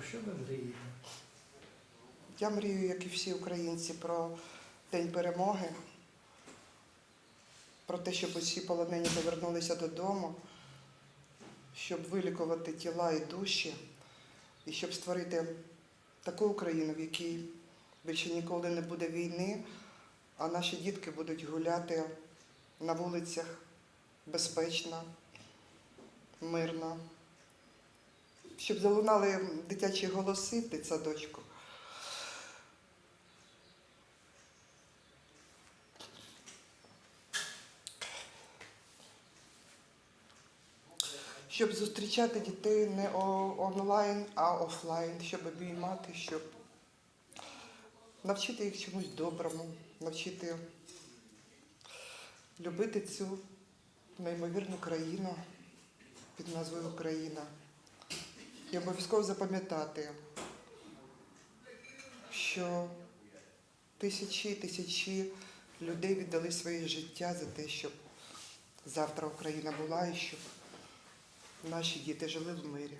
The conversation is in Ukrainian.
Про що ви мрієте? Я мрію, як і всі українці, про День перемоги, про те, щоб усі полонені повернулися додому, щоб вилікувати тіла і душі, і щоб створити таку Україну, в якій більше ніколи не буде війни, а наші дітки будуть гуляти на вулицях безпечно, мирно. Щоб залунали дитячі голоси в дитсадочку. Щоб зустрічати дітей не онлайн, а офлайн, щоб обіймати, щоб навчити їх чомусь доброму, навчити любити цю неймовірну країну під назвою Україна. І обов'язково запам'ятати, що тисячі і тисячі людей віддали своє життя за те, щоб завтра Україна була і щоб наші діти жили в мирі.